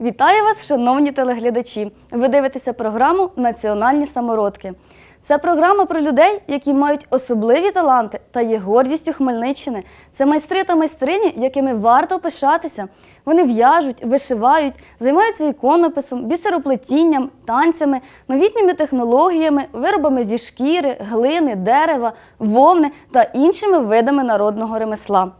Вітаю вас, шановні телеглядачі! Ви дивитеся програму Національні самородки. Це програма про людей, які мають особливі таланти та є гордістю Хмельниччини. Це майстри та майстрині, якими варто пишатися. Вони в'яжуть, вишивають, займаються іконописом, бісероплетінням, танцями, новітніми технологіями, виробами зі шкіри, глини, дерева, вовни та іншими видами народного ремесла.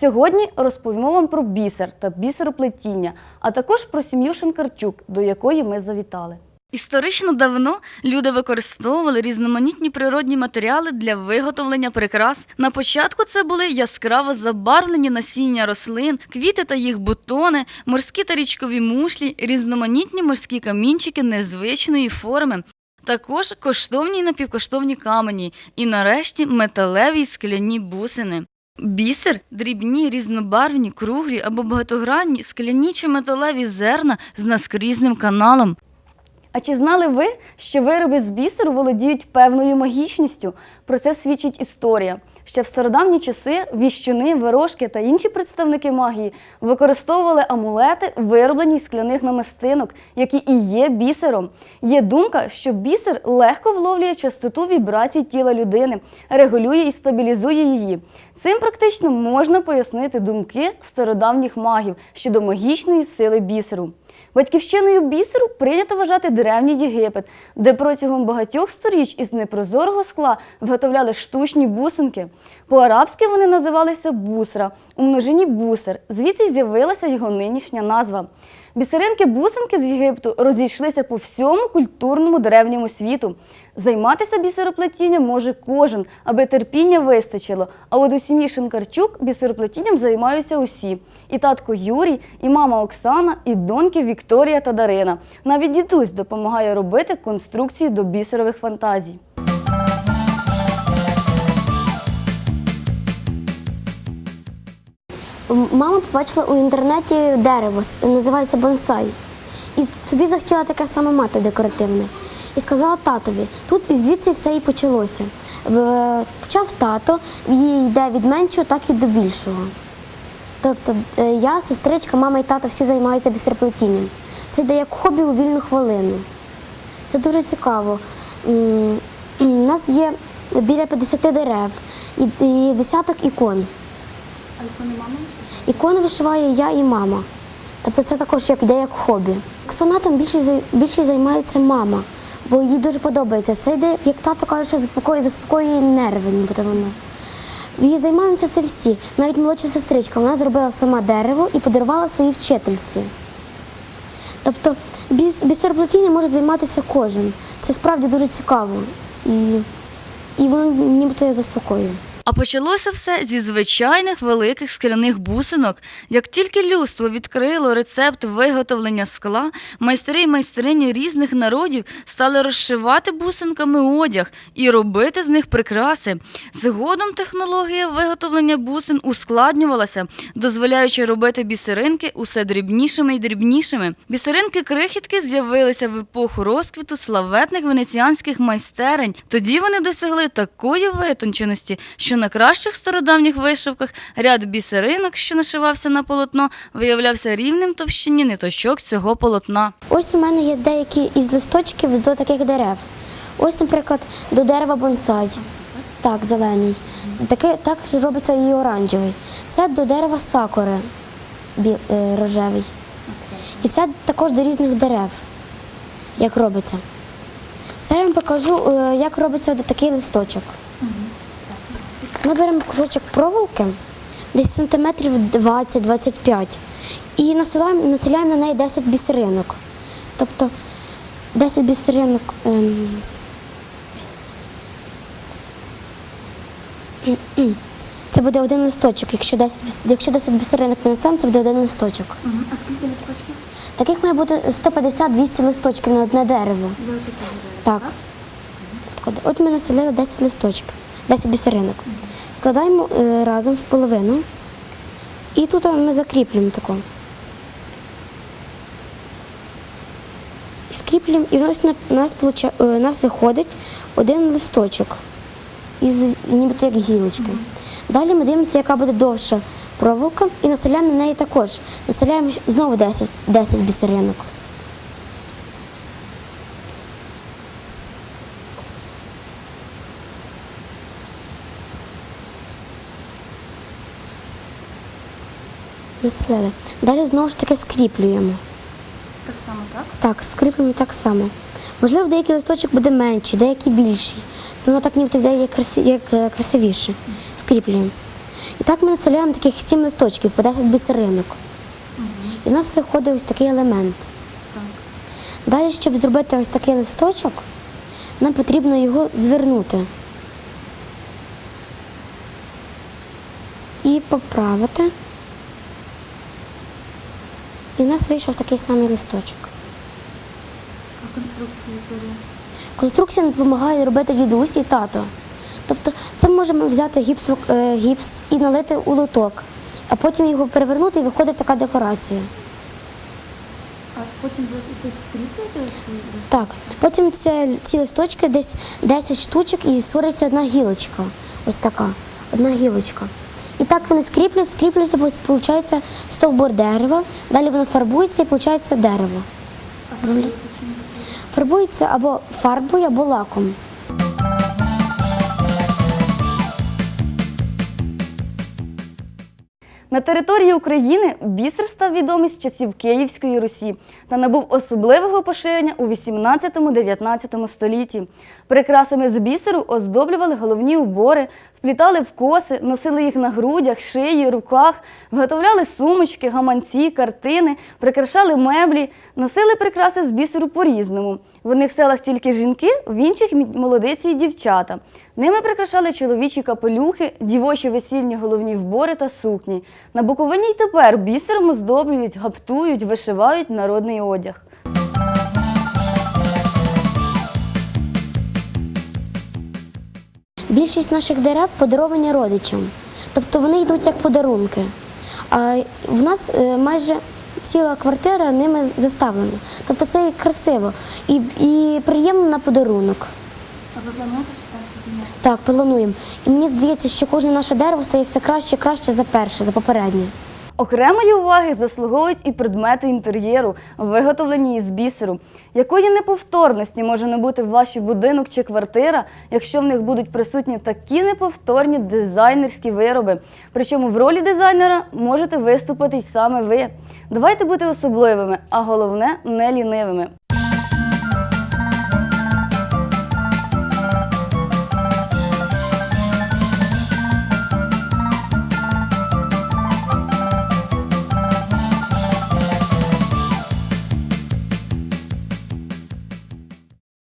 Сьогодні розповімо вам про бісер та бісероплетіння, а також про сім'ю Шинкарчук, до якої ми завітали. Історично давно люди використовували різноманітні природні матеріали для виготовлення прикрас. На початку це були яскраво забарвлені насіння рослин, квіти та їх бутони, морські та річкові мушлі, різноманітні морські камінчики незвичної форми. Також коштовні і напівкоштовні камені, і нарешті металеві скляні бусини. Бісер дрібні, різнобарвні, круглі або багатогранні, скляні чи металеві зерна з наскрізним каналом. А чи знали ви, що вироби з бісеру володіють певною магічністю? Про це свідчить історія. Ще в стародавні часи віщуни, ворожки та інші представники магії використовували амулети, вироблені з скляних намистинок, які і є бісером. Є думка, що бісер легко вловлює частоту вібрацій тіла людини, регулює і стабілізує її. Цим практично можна пояснити думки стародавніх магів щодо магічної сили бісеру. Батьківщиною бісеру прийнято вважати древній Єгипет, де протягом багатьох сторіч із непрозорого скла виготовляли штучні бусинки. По-арабськи вони називалися бусра, у множині бусер. Звідси з'явилася його нинішня назва. Бісеринки-бусинки з Єгипту розійшлися по всьому культурному древньому світу. Займатися бісероплетінням може кожен, аби терпіння вистачило. А от у сім'ї Шинкарчук бісероплетінням займаються усі: і татко Юрій, і мама Оксана, і доньки Вікторія та Дарина. Навіть дідусь допомагає робити конструкції до бісерових фантазій. Мама побачила у інтернеті дерево, називається бонсай. І собі захотіла таке саме мати декоративне. І сказала татові, тут і звідси все і почалося. Почав тато, їй йде від меншого, так і до більшого. Тобто е, я, сестричка, мама і тато всі займаються бісерплетінням. Це йде як хобі у вільну хвилину. Це дуже цікаво. У нас є біля 50 дерев і десяток ікон. Ікони вишиває я і мама. Тобто це також як йде як хобі. Експонатом більше, більше займається мама, бо їй дуже подобається. Це йде, як тато каже, що заспокоює, заспокоює нерви, нібито воно. І займаємося це всі. Навіть молодша сестричка вона зробила сама дерево і подарувала своїй вчительці. Тобто біс, бісероплетінням може займатися кожен. Це справді дуже цікаво. І, і воно нібито я заспокоює. А почалося все зі звичайних великих скляних бусинок. Як тільки людство відкрило рецепт виготовлення скла, майстри й майстрині різних народів стали розшивати бусинками одяг і робити з них прикраси. Згодом технологія виготовлення бусин ускладнювалася, дозволяючи робити бісеринки усе дрібнішими й дрібнішими. Бісеринки-крихітки з'явилися в епоху розквіту славетних венеціанських майстерень. Тоді вони досягли такої витонченості, що на кращих стародавніх вишивках ряд бісеринок, що нашивався на полотно, виявлявся рівнем товщині ниточок цього полотна. Ось у мене є деякі із листочків до таких дерев. Ось, наприклад, до дерева бонсай. Так, зелений. Таке, так робиться і оранжевий. Це до дерева сакури бі- е, рожевий. І це також до різних дерев, як робиться. Зараз я вам покажу, е, як робиться такий листочок. Ми беремо кусочок проволоки, десь сантиметрів 20-25, і насилаємо, населяємо на неї 10 бісеринок. Тобто 10 бісеринок. ем, Це буде один листочок. Якщо 10, біс- якщо 10 бісеринок нанесемо, це буде один листочок. А скільки листочків? Таких має бути 150-200 листочків на одне дерево. Так. От ми населили 10 листочків, 10 бісеринок. Складаємо е, разом в половину. І тут ми закріплюємо тако. І скріплюємо, і на- у нас, е, у нас виходить один листочок, із, нібито як гілочки. Далі ми дивимося, яка буде довша проволока і населяємо на неї також. Населяємо знову 10, 10 бісеринок. Населили. Далі знову ж таки скріплюємо. Так само, так? Так, скріплюємо так само. Можливо, деякий листочок буде менший, деякий більший. Тому так ніби йде як, е, красивіше. Скріплюємо. І так ми населяємо таких 7 листочків по 10 бісеринок. І в нас виходить ось такий елемент. Далі, щоб зробити ось такий листочок, нам потрібно його звернути. І поправити. І в нас вийшов такий самий листочок. А конструкція Вікторія? Конструкція допомагає робити дідусь і тато. Тобто це можемо взяти гіпс, е, гіпс і налити у лоток, а потім його перевернути і виходить така декорація. А потім ви якось скріплюєте Так, потім це, ці листочки десь 10 штучок і створюється одна гілочка. Ось така, одна гілочка. І так вони скріплюються, скріплюються, бо виходить стовбур дерева, далі воно фарбується і виходить дерево. Фарбується або фарбою, або лаком. На території України бісер став відомий з часів Київської Русі та набув особливого поширення у 18-19 столітті. Прикрасами з бісеру оздоблювали головні убори, вплітали в коси, носили їх на грудях, шиї, руках, виготовляли сумочки, гаманці, картини, прикрашали меблі, носили прикраси з бісеру по-різному. В одних селах тільки жінки, в інших молодиці і дівчата. Ними прикрашали чоловічі капелюхи, дівочі весільні головні вбори та сукні. На Буковині й тепер бісером оздоблюють, гаптують, вишивають народний одяг. Більшість наших дерев подаровані родичам, тобто вони йдуть як подарунки. А в нас е, майже ціла квартира ними заставлена. Тобто це і красиво і, і приємно на подарунок. А ви плануєте ще зім'я? Так, плануємо. І мені здається, що кожне наше дерево стає все краще і краще за перше, за попереднє. Окремої уваги заслуговують і предмети інтер'єру, виготовлені із бісеру. Якої неповторності може не бути ваш будинок чи квартира, якщо в них будуть присутні такі неповторні дизайнерські вироби? Причому в ролі дизайнера можете виступити й саме ви. Давайте бути особливими, а головне не лінивими.